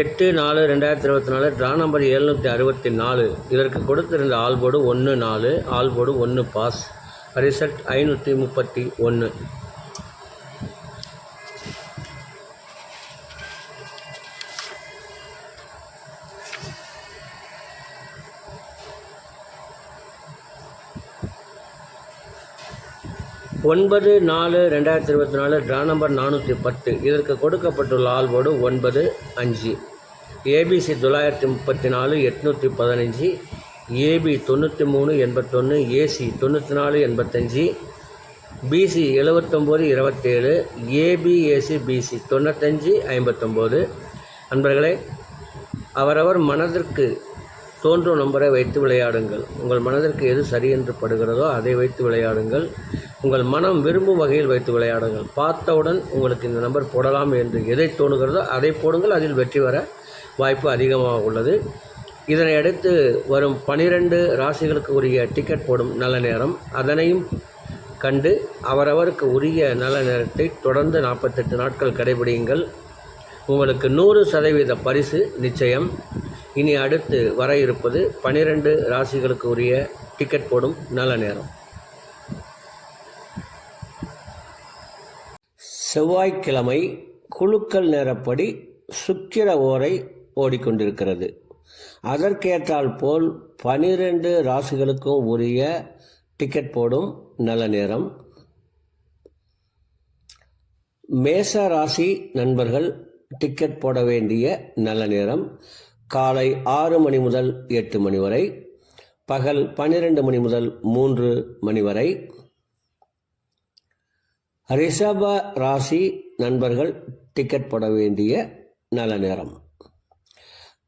எட்டு நாலு ரெண்டாயிரத்தி இருபத்தி நாலு ட்ரா நம்பர் எழுநூற்றி அறுபத்தி நாலு. இதற்கு கொடுத்திருந்த ஆல்போடு ஒன்று நாலு ஆல்போடு ஒன்று பாஸ் ரிசல்ட் ஐநூற்றி முப்பத்தி ஒன்று ஒன்பது நாலு ரெண்டாயிரத்தி இருபத்தி நாலு ட்ரா நம்பர் நானூற்றி பத்து. இதற்கு கொடுக்கப்பட்டுள்ள ஆல்போடு ஒன்பது அஞ்சு. ஏபிசி தொள்ளாயிரத்தி முப்பத்தி நாலு எட்நூற்றி பதினஞ்சு ஏபி தொண்ணூற்றி மூணு எண்பத்தொன்று ஏசி தொண்ணூற்றி நாலு எண்பத்தஞ்சு பிசி எழுவத்தொம்போது இருபத்தேழு ஏபிஏசி பிசி தொண்ணூத்தஞ்சு ஐம்பத்தொம்போது. நண்பர்களே அவரவர் மனதிற்கு தோன்றும் நம்பரை வைத்து விளையாடுங்கள். உங்கள் மனதிற்கு எது சரி என்று படுகிறதோ அதை வைத்து விளையாடுங்கள். உங்கள் மனம் விரும்பும் வகையில் வைத்து விளையாடுங்கள். பார்த்தவுடன் உங்களுக்கு இந்த நம்பர் போடலாம் என்று எதை தோணுகிறதோ அதை போடுங்கள். அதில் வெற்றி வர வாய்ப்பு அதிகமாக உள்ளது. இதனை அடுத்து வரும் பனிரெண்டு ராசிகளுக்கு உரிய டிக்கெட் போடும் நல்ல நேரம். அதனையும் கண்டு அவரவருக்கு உரிய நல்ல நேரத்தை தொடர்ந்து நாற்பத்தெட்டு நாட்கள் கடைபிடியுங்கள். உங்களுக்கு நூறு சதவீத பரிசு நிச்சயம். இனி அடுத்து வர இருப்பது பனிரெண்டு ராசிகளுக்கு உரிய டிக்கெட் போடும் நல்ல நேரம். செவ்வாய்க்கிழமை குழுக்கள் நேரப்படி சுக்கிர ஓரை ஓடிக்கொண்டிருக்கிறது. அதற்கேற்றால் போல் பனிரெண்டு ராசிகளுக்கும் உரிய டிக்கெட் போடும் நல்ல நேரம். மேச ராசி நண்பர்கள் டிக்கெட் போட வேண்டிய நல்ல நேரம். காலை ஆறு மணி முதல் எட்டு மணி வரை. பகல் பன்னிரண்டு மணி முதல் மூன்று மணி வரை. ரிஷப ராசி நண்பர்கள் டிக்கெட் போட வேண்டிய நல்ல நேரம்.